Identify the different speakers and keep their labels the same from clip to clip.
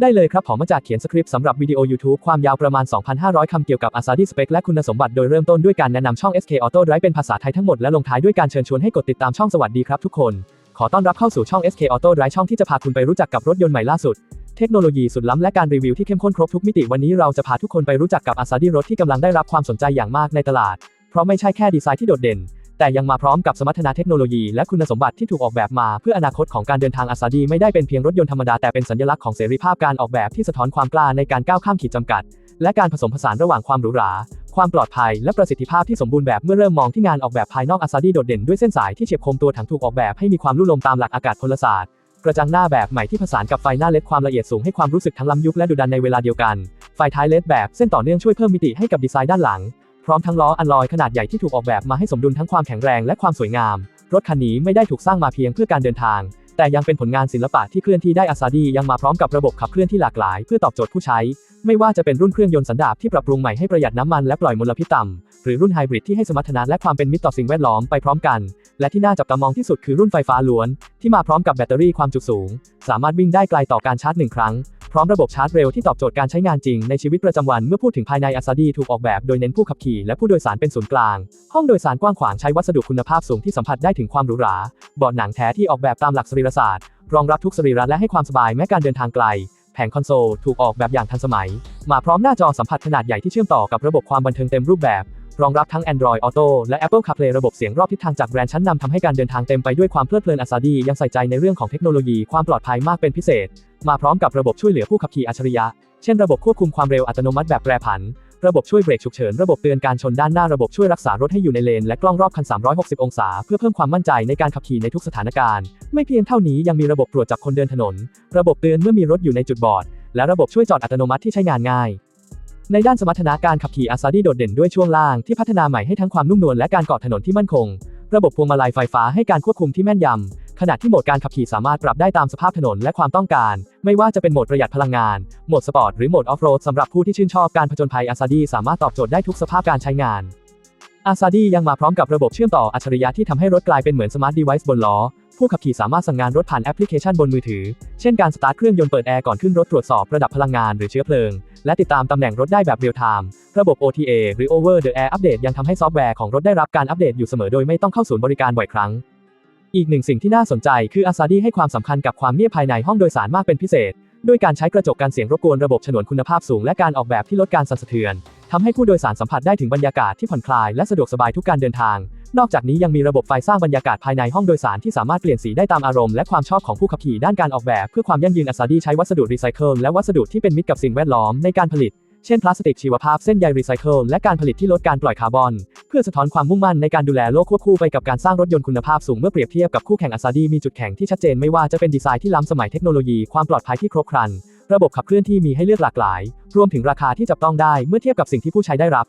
Speaker 1: ได้เลยครับผมมาจากเขียนสคริปต์สำหรับวิดีโอ YouTube ความยาวประมาณ 2,500 คำเกี่ยวกับ Asahi Spec และคุณสมบัติโดยเริ่มต้นด้วยการแนะนำช่อง SK Auto Drive เป็นภาษาไทยทั้งหมดและลงท้ายด้วยการเชิญชวนให้กดติดตามช่องสวัสดีครับทุกคน ขอต้อนรับเข้าสู่ช่อง SK Auto Drive ช่องที่จะพาคุณไปรู้จักกับรถยนต์ใหม่ล่าสุด เทคโนโลยีสุดล้ำและการรีวิวที่เข้มข้นครบทุกมิติวันนี้เราจะพาทุกคนไปรู้จักกับ Asahi รถที่กำลังได้รับความสนใจอย่างมากในตลาด เพราะไม่ใช่แค่ดีไซน์ที่โดดเด่น แต่ยังมาพร้อมกับสมรรถนะเทคโนโลยีและคุณสมบัติที่ถูกออกแบบมาเพื่ออนาคตของการเดินทางอาซาดีไม่ได้เป็นเพียงรถยนต์ธรรมดาแต่เป็นสัญลักษณ์ของเสรีภาพการออกแบบที่สะท้อนความกล้าในการก้าวข้ามขีดจำกัด และการผสมผสานระหว่างความหรูหรา ความปลอดภัย และประสิทธิภาพที่สมบูรณ์แบบเมื่อเริ่มมองที่งานออกแบบภายนอกอาซาดีโดดเด่นด้วยเส้นสายที่เฉียบคมตัวถังถูกออกแบบให้มีความลุ่ลมตามหลักอากาศพลศาสตร์กระจังหน้าแบบใหม่ที่ผสานกับไฟหน้าเลดความละเอียดสูงให้ความรู้สึกทั้งล้ำยุคและดุดันในเวลาเดียวกัน ไฟท้ายเลดแบบเส้นต่อเนื่องช่วยเพิ่มมิติให้กับดีไซน์ด้านหลัง พร้อมทั้งล้ออัลลอยขนาดใหญ่ที่ถูกออกแบบมาให้สมดุลทั้งความแข็งแรงและความสวยงาม รถคันนี้ไม่ได้ถูกสร้างมาเพียงเพื่อการเดินทาง แต่ยังเป็นผลงานศิลปะที่เคลื่อนที่ได้อาซาดียังมาพร้อมกับระบบขับเคลื่อนที่หลากหลาย เพื่อตอบโจทย์ผู้ใช้ ไม่ว่าจะเป็นรุ่นเครื่องยนต์สันดาปที่ปรับปรุงใหม่ให้ประหยัดน้ำมันและปล่อยมลพิษต่ำหรือรุ่นไฮบริดที่ให้สมรรถนะและความเป็นมิตรต่อสิ่งแวดล้อมไปพร้อมกัน และที่น่าจับตามองที่สุดคือรุ่นไฟฟ้าล้วน ที่มาพร้อมกับแบตเตอรี่ความจุสูง สามารถวิ่งได้ไกลต่อการชาร์จหนึ่งครั้ง พร้อมระบบชาร์จเร็วที่ตอบโจทย์การใช้งานจริงในชีวิตประจำวันเมื่อพูดถึงภายในอาซาดีถูกออกแบบโดยเน้นผู้ขับขี่และผู้โดยสารเป็นศูนย์กลาง ห้องโดยสารกว้างขวางใช้วัสดุคุณภาพสูงที่สัมผัสได้ถึงความหรูหราเบาะหนังแท้ที่ออกแบบตามหลักสรีรศาสตร์รองรับทุกสรีระและให้ความสบายแม้การเดินทางไกล งคอนโซลถูกออกแบบอย่างทันสมัย มาพร้อมหน้าจอสัมผัสขนาดใหญ่ที่เชื่อมต่อกับระบบความบันเทิงเต็มรูปแบบ รองรับทั้ง Android Auto และ Apple CarPlay ระบบเสียงรอบทิศทางจากแบรนด์ชั้นนำทำให้การเดินทางเต็มไปด้วยความเพลิดเพลินอาซาดียังใส่ใจในเรื่องของเทคโนโลยีความปลอดภัยมากเป็นพิเศษ มาพร้อมกับระบบช่วยเหลือผู้ขับขี่อัจฉริยะ เช่น ระบบควบคุมความเร็วอัตโนมัติแบบแปรผัน ระบบช่วยเบรกฉุกเฉิน ระบบเตือนการชนด้านหน้า ระบบช่วยรักษารถให้อยู่ในเลน และกล้องรอบคัน 360 องศา เพื่อเพิ่มความมั่นใจในการขับขี่ในทุกสถานการณ์ ไม่เพียงเท่านี้ยังมีระบบตรวจจับคนเดินถนน ระบบเตือนเมื่อมีรถอยู่ในจุดบอด และระบบช่วยจอดอัตโนมัติที่ใช้งานง่าย ในด้านสมรรถนะการขับขี่อาซาดีโดดเด่นด้วยช่วงล่างที่พัฒนาใหม่ให้ทั้งความนุ่มนวลและการเกาะถนนที่มั่นคง ระบบพวงมาลัยไฟฟ้าให้การควบคุมที่แม่นยำ ขณะที่โหมดการขับขี่สามารถปรับได้ตามสภาพถนนและความต้องการ ไม่ว่าจะเป็นโหมดประหยัดพลังงาน โหมดสปอร์ตหรือโหมดออฟโรดสำหรับผู้ที่ชื่นชอบการผจญภัยอาซาดีสามารถตอบโจทย์ได้ทุกสภาพการใช้งานอาซาดียังมาพร้อมกับระบบเชื่อมต่ออัจฉริยะที่ทำให้รถกลายเป็นเหมือนสมาร์ทเดเวิ์บนล้อ ผู้ขับขี่สามารถสั่งงานรถผ่านแอปพลิเคชันบนมือถือ เช่นการสตาร์ทเครื่องยนต์เปิดแอร์ก่อนขึ้นรถตรวจสอบระดับพลังงานหรือเชื้อเพลิง และติดตามตำแหน่งรถได้แบบเรียลไทม์ ระบบ OTA หรือ Over the Air Update ยังทำให้ซอฟต์แวร์ของรถได้รับการอัปเดตอยู่เสมอโดยไม่ต้องเข้าศูนย์บริการบ่อยครั้ง อีกหนึ่งสิ่งที่น่าสนใจคืออาซาดีให้ความสำคัญกับความเงียบภายในห้องโดยสารมากเป็นพิเศษ ด้วยการใช้กระจกกันเสียงรบกวนระบบฉนวนคุณภาพสูงและการออกแบบที่ลดการสั่นสะเทือนทำให้ผู้โดยสารสัมผัสได้ถึงบรรยากาศที่ผ่อนคลายและสะดวกสบายทุกการเดินทาง นอกจากนี้ยังมีระบบไฟสร้างบรรยากาศภายในห้องโดยสารที่สามารถเปลี่ยนสีได้ตามอารมณ์และความชอบของผู้ขับขี่ด้านการออกแบบเพื่อความยั่งยืนอาซาดีใช้วัสดุรีไซเคิลและวัสดุที่เป็นมิตรกับสิ่งแวดล้อมในการผลิต เช่นพลาสติกชีวภาพเส้นใยรีไซเคิลและการผลิตที่ลดการปล่อยคาร์บอน เพื่อสะท้อนความมุ่งมั่นในการดูแลโลกควบคู่ไปกับการสร้างรถยนต์คุณภาพสูงเมื่อเปรียบเทียบกับคู่แข่งอาซาดีมีจุดแข็งที่ชัดเจนไม่ว่าจะเป็นดีไซน์ที่ล้ำสมัยเทคโนโลยีความปลอดภัยที่ครบครัน ระบบขับเคลื่อนที่มีให้เลือกหลากหลาย รวมถึงราคาที่จับต้องได้เมื่อเทียบกับสิ่งที่ผู้ใช้ได้รับ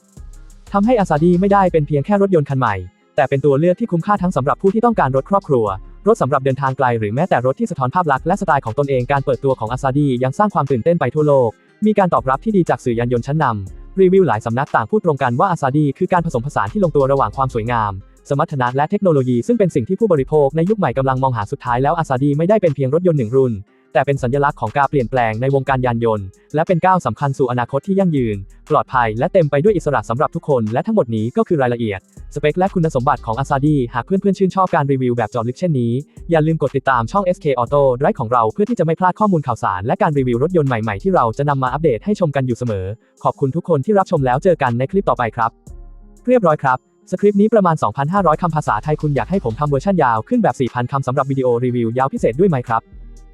Speaker 1: ทำให้อาซาดีไม่ได้เป็นเพียงแค่รถยนต์คันใหม่ แต่เป็นตัวเลือกที่คุ้มค่าทั้งสำหรับผู้ที่ต้องการรถครอบครัว รถสำหรับเดินทางไกลหรือแม้แต่รถที่สะท้อนภาพลักษณ์และสไตล์ของตนเองการเปิดตัวของอาซาดียังสร้างความตื่นเต้นไปทั่วโลก มีการตอบรับที่ดีจากสื่อยานยนต์ชั้นนำรีวิวหลายสำนักต่างพูดตรงกันว่าอาซาดีคือการผสมผสานที่ลงตัวระหว่างความสวยงาม สมรรถนะและเทคโนโลยีซึ่งเป็นสิ่งที่ผู้บริโภคในยุคใหม่กำลังมองหาสุดท้ายแล้วอาซาดีไม่ได้เป็นเพียงรถยนต์หนึ่งรุ่น แต่เป็นสัญลักษณ์ของการเปลี่ยนแปลงในวงการยานยนต์ และเป็นก้าวสำคัญสู่อนาคตที่ยั่งยืน ปลอดภัยและเต็มไปด้วยอิสระสำหรับทุกคน และทั้งหมดนี้ก็คือรายละเอียด สเปคและคุณสมบัติของอาซาดีหากเพื่อนๆชื่นชอบการรีวิวแบบจาะลึกเช่นนี้ อย่าลืมกดติดตามช่อง SK Auto Drive ของเราเพื่อที่จะไม่พลาดข้อมูลข่าวสาร และการรีวิวรถยนต์ใหม่ๆที่เราจะนำมาอัปเดตให้ชมกันอยู่เสมอ ขอบคุณทุกคนที่รับชมแล้วเจอกันในคลิปต่อไปครับ เรียบร้อยครับสคริปต์นี้ประมาณ 2,500 คำภาษาไทยคุณอยากให้ผมทำเวอร์ชันยาวขึ้นแบบ 4,000 คำสำหรับวิดีโอรีวิวยาวพิเศษด้วยไหมครับ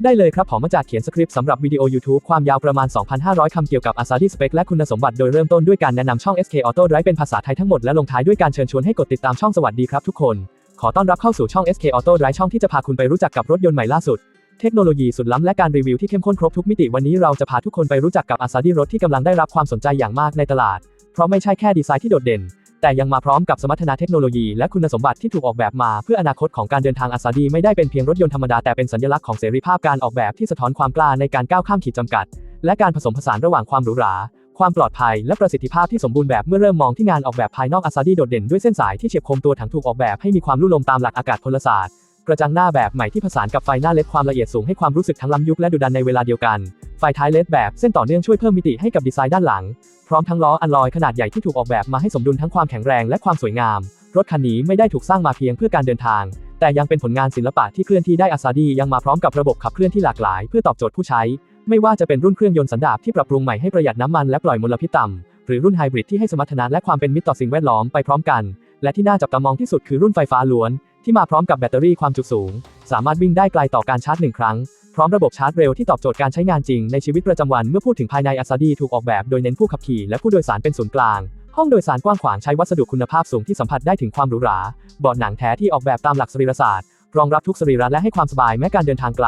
Speaker 1: ได้เลยครับผมมาจากเขียนสคริปต์สำหรับวิดีโอ YouTube ความยาวประมาณ 2,500 คำเกี่ยวกับ Asahi Spec และคุณสมบัติโดยเริ่มต้นด้วยการแนะนำช่อง SK Auto Drive เป็นภาษาไทยทั้งหมดและลงท้ายด้วยการเชิญชวนให้กดติดตามช่องสวัสดีครับทุกคน ขอต้อนรับเข้าสู่ช่อง SK Auto Drive ช่องที่จะพาคุณไปรู้จักกับรถยนต์ใหม่ล่าสุด เทคโนโลยีสุดล้ำและการรีวิวที่เข้มข้นครบทุกมิติวันนี้เราจะพาทุกคนไปรู้จักกับ Asahi รถที่กำลังได้รับความสนใจอย่างมากในตลาด เพราะไม่ใช่แค่ดีไซน์ที่โดดเด่น แต่ยังมาพร้อมกับสมรรถนะเทคโนโลยีและคุณสมบัติที่ถูกออกแบบมาเพื่ออนาคตของการเดินทางอาซาดีไม่ได้เป็นเพียงรถยนต์ธรรมดาแต่เป็นสัญลักษณ์ของเสรีภาพการออกแบบที่สะท้อนความกล้าในการก้าวข้ามขีดจำกัด และการผสมผสานระหว่างความหรูหรา ความปลอดภัย และประสิทธิภาพที่สมบูรณ์แบบเมื่อเริ่มมองที่งานออกแบบภายนอกอาซาดีโดดเด่นด้วยเส้นสายที่เฉียบคมตัวถังถูกออกแบบให้มีความลุ่ลมตามหลักอากาศพลศาสตร์ กระจังหน้าแบบใหม่ที่ผสานกับไฟหน้าเลดความละเอียดสูงให้ความรู้สึกทั้งล้ำยุคและดุดันในเวลาเดียวกัน ไฟท้ายเลดแบบเส้นต่อเนื่องช่วยเพิ่มมิติให้กับดีไซน์ด้านหลัง พร้อมทั้งล้ออัลลอยขนาดใหญ่ที่ถูกออกแบบมาให้สมดุลทั้งความแข็งแรงและความสวยงาม รถคันนี้ไม่ได้ถูกสร้างมาเพียงเพื่อการเดินทาง แต่ยังเป็นผลงานศิลปะที่เคลื่อนที่ได้อาซาดียังมาพร้อมกับระบบขับเคลื่อนที่หลากหลายเพื่อตอบโจทย์ผู้ใช้ ไม่ว่าจะเป็นรุ่นเครื่องยนต์สันดาปที่ปรับปรุงใหม่ให้ประหยัดน้ำมันและปล่อยมลพิษต่ำหรือรุ่นไฮบริดที่ให้สมรรถนะและความเป็นมิตรต่อสิ่งแวดล้อมไปพร้อมกัน และที่น่าจับตามองที่สุดคือรุ่นไฟฟ้าล้วนที่มาพร้อมกับแบตเตอรี่ความจุสูง สามารถวิ่งได้ไกลต่อการชาร์จหนึ่งครั้ง พร้อมระบบชาร์จเร็วที่ตอบโจทย์การใช้งานจริงในชีวิตประจำวันเมื่อพูดถึงภายในอาซาดีถูกออกแบบโดยเน้นผู้ขับขี่และผู้โดยสารเป็นศูนย์กลาง ห้องโดยสารกว้างขวางใช้วัสดุคุณภาพสูงที่สัมผัสได้ถึงความหรูหราเบาะหนังแท้ที่ออกแบบตามหลักสรีรศาสตร์รองรับทุกสรีระและให้ความสบายแม้การเดินทางไกล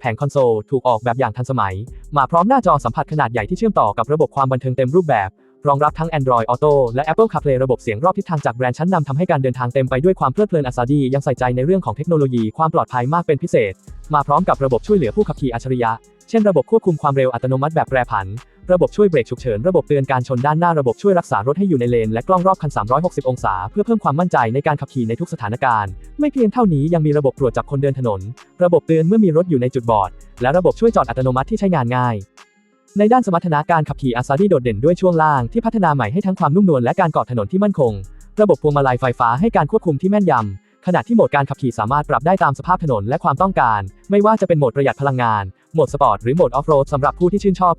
Speaker 1: แผงคอนโซลถูกออกแบบอย่างทันสมัย มาพร้อมหน้าจอสัมผัสขนาดใหญ่ที่เชื่อมต่อกับระบบความบันเทิงเต็มรูปแบบ รองรับทั้ง Android Auto และ Apple CarPlay ระบบเสียงรอบทิศทางจากแบรนด์ชั้นนำทำให้การเดินทางเต็มไปด้วยความเพลิดเพลินอาซาดียังใส่ใจในเรื่องของเทคโนโลยีความปลอดภัยมากเป็นพิเศษ มาพร้อมกับระบบช่วยเหลือผู้ขับขี่อัจฉริยะ เช่นระบบควบคุมความเร็วอัตโนมัติแบบแปรผัน ระบบช่วยเบรกฉุกเฉิน ระบบเตือนการชนด้านหน้าระบบช่วยรักษารถให้อยู่ในเลน และกล้องรอบคัน 360 องศา เพื่อเพิ่มความมั่นใจในการขับขี่ในทุกสถานการณ์ ไม่เพียงเท่านี้ยังมีระบบตรวจจับคนเดินถนน ระบบเตือนเมื่อมีรถอยู่ในจุดบอด และระบบช่วยจอดอัตโนมัติที่ใช้งานง่าย ในด้านสมรรถนะการขับขี่อาซาดีโดดเด่นด้วยช่วงล่างที่พัฒนาใหม่ให้ทั้งความนุ่มนวลและการเกาะถนนที่มั่นคง ระบบพวงมาลัยไฟฟ้าให้การควบคุมที่แม่นยำ ขณะที่โหมดการขับขี่สามารถปรับได้ตามสภาพถนนและความต้องการ ไม่ว่าจะเป็นโหมดประหยัดพลังงาน โหมดสปอร์ตหรือโหมดออฟโรดสำหรับผู้ที่ชื่นชอบ